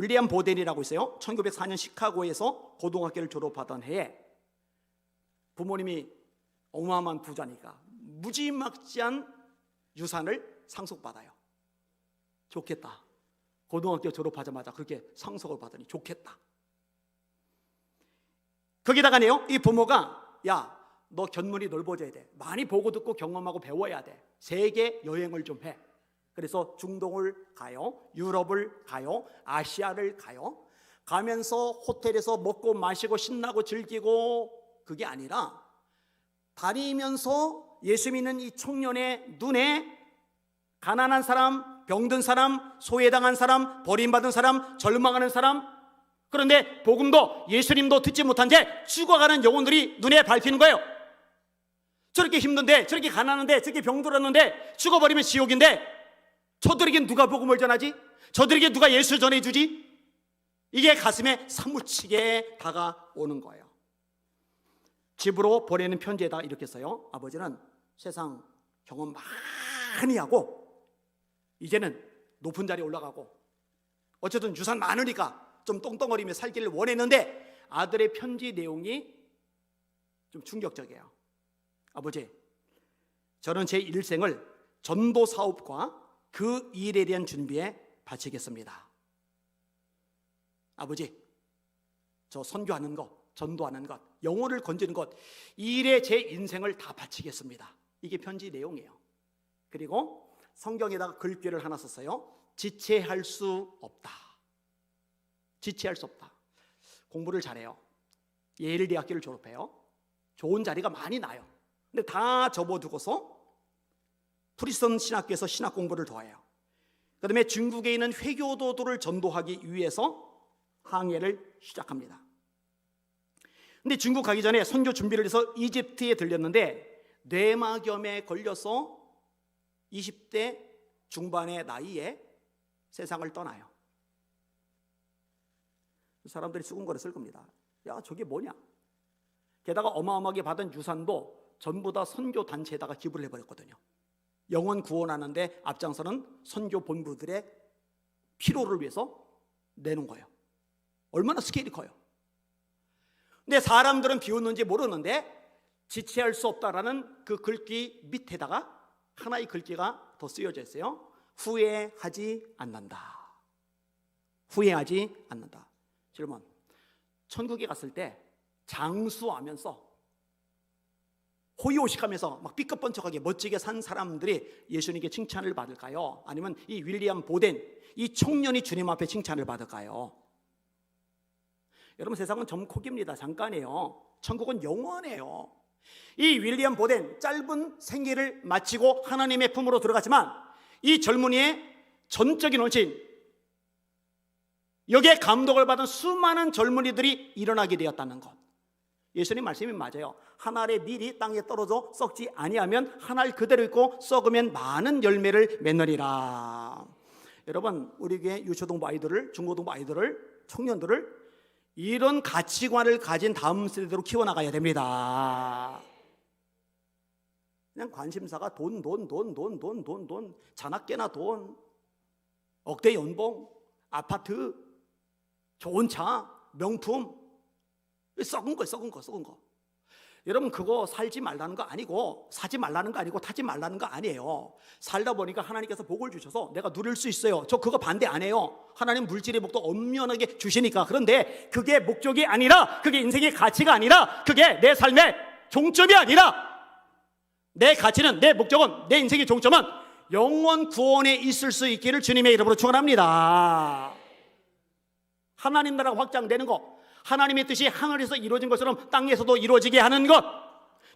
윌리엄 보덴이라고 있어요. 1904년 시카고에서 고등학교를 졸업하던 해에 부모님이 어마어마한 부자니까 무지막지한 유산을 상속받아요. 좋겠다. 고등학교 졸업하자마자 그렇게 상속을 받으니 좋겠다. 거기다가네요. 이 부모가 야, 너 견문이 넓어져야 돼. 많이 보고 듣고 경험하고 배워야 돼. 세계 여행을 좀 해. 그래서 중동을 가요. 유럽을 가요. 아시아를 가요. 가면서 호텔에서 먹고 마시고 신나고 즐기고 그게 아니라 다니면서 예수 믿는 이 청년의 눈에 가난한 사람, 병든 사람, 소외당한 사람, 버림받은 사람, 절망하는 사람 그런데 복음도 예수님도 듣지 못한 채 죽어가는 영혼들이 눈에 밟히는 거예요. 저렇게 힘든데, 저렇게 가난한데, 저렇게 병들었는데 죽어버리면 지옥인데 저들에게 누가 복음을 전하지? 저들에게 누가 예수 전해주지? 이게 가슴에 사무치게 다가오는 거예요. 집으로 보내는 편지에다 이렇게 써요. 아버지는 세상 경험 많이 하고 이제는 높은 자리에 올라가고 어쨌든 유산 많으니까 좀 똥똥거리며 살기를 원했는데 아들의 편지 내용이 좀 충격적이에요. 아버지, 저는 제 일생을 전도 사업과 그 일에 대한 준비에 바치겠습니다. 아버지, 저 선교하는 것, 전도하는 것, 영혼을 건지는 것, 이 일에 제 인생을 다 바치겠습니다. 이게 편지 내용이에요. 그리고 성경에다가 글귀를 하나 썼어요. 지체할 수 없다. 지체할 수 없다. 공부를 잘해요. 예일 대학교를 졸업해요. 좋은 자리가 많이 나요. 근데 다 접어두고서 프리스턴 신학교에서 신학 공부를 더해요. 그 다음에 중국에 있는 회교도들을 전도하기 위해서 항해를 시작합니다. 근데 중국 가기 전에 선교 준비를 해서 이집트에 들렸는데 뇌막염에 걸려서 20대 중반의 나이에 세상을 떠나요. 사람들이 수군거렸을 겁니다. 야, 저게 뭐냐? 게다가 어마어마하게 받은 유산도 전부 다 선교 단체에다가 기부를 해버렸거든요. 영혼 구원하는데 앞장서는 선교 본부들의 피로를 위해서 내는 거예요. 얼마나 스케일이 커요. 근데 사람들은 비웃는지 모르는데 지체할 수 없다라는 그 글귀 밑에다가 하나의 글귀가 더 쓰여져 있어요. 후회하지 않는다. 후회하지 않는다. 질문. 천국에 갔을 때 장수하면서 호의호식하면서 막 삐끗번쩍하게 멋지게 산 사람들이 예수님께 칭찬을 받을까요? 아니면 이 윌리엄 보덴 이 청년이 주님 앞에 칭찬을 받을까요? 여러분 세상은 점콕입니다. 잠깐이에요. 천국은 영원해요. 이 윌리엄 보덴 짧은 생애를 마치고 하나님의 품으로 들어갔지만 이 젊은이의 전적인 원신 여기에 감독을 받은 수많은 젊은이들이 일어나게 되었다는 것. 예수님 말씀이 맞아요. 한 알의 밀이 땅에 떨어져 썩지 아니하면 한 알 그대로 있고 썩으면 많은 열매를 맺느니라. 여러분, 우리 교회 유초동부 아이들을, 중고동부 아이들을, 청년들을 이런 가치관을 가진 다음 세대로 키워나가야 됩니다. 그냥 관심사가 돈, 돈, 돈, 돈, 돈, 돈, 돈, 자나깨나 돈, 억대 연봉, 아파트, 좋은 차, 명품, 썩은 거, 썩은 거, 썩은 거. 여러분 그거 살지 말라는 거 아니고 사지 말라는 거 아니고 타지 말라는 거 아니에요. 살다 보니까 하나님께서 복을 주셔서 내가 누릴 수 있어요. 저 그거 반대 안 해요. 하나님 물질의 복도 엄연하게 주시니까. 그런데 그게 목적이 아니라 그게 인생의 가치가 아니라 그게 내 삶의 종점이 아니라 내 가치는 내 목적은 내 인생의 종점은 영원 구원에 있을 수 있기를 주님의 이름으로 축원합니다. 하나님 나라가 확장되는 것 하나님의 뜻이 하늘에서 이루어진 것처럼 땅에서도 이루어지게 하는 것,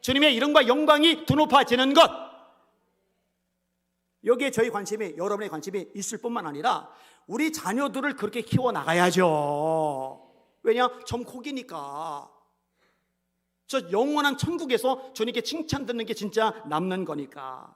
주님의 이름과 영광이 두높아지는 것, 여기에 저희 관심이, 여러분의 관심이 있을 뿐만 아니라 우리 자녀들을 그렇게 키워 나가야죠. 왜냐? 점콕이니까. 저 영원한 천국에서 주님께 칭찬 듣는 게 진짜 남는 거니까.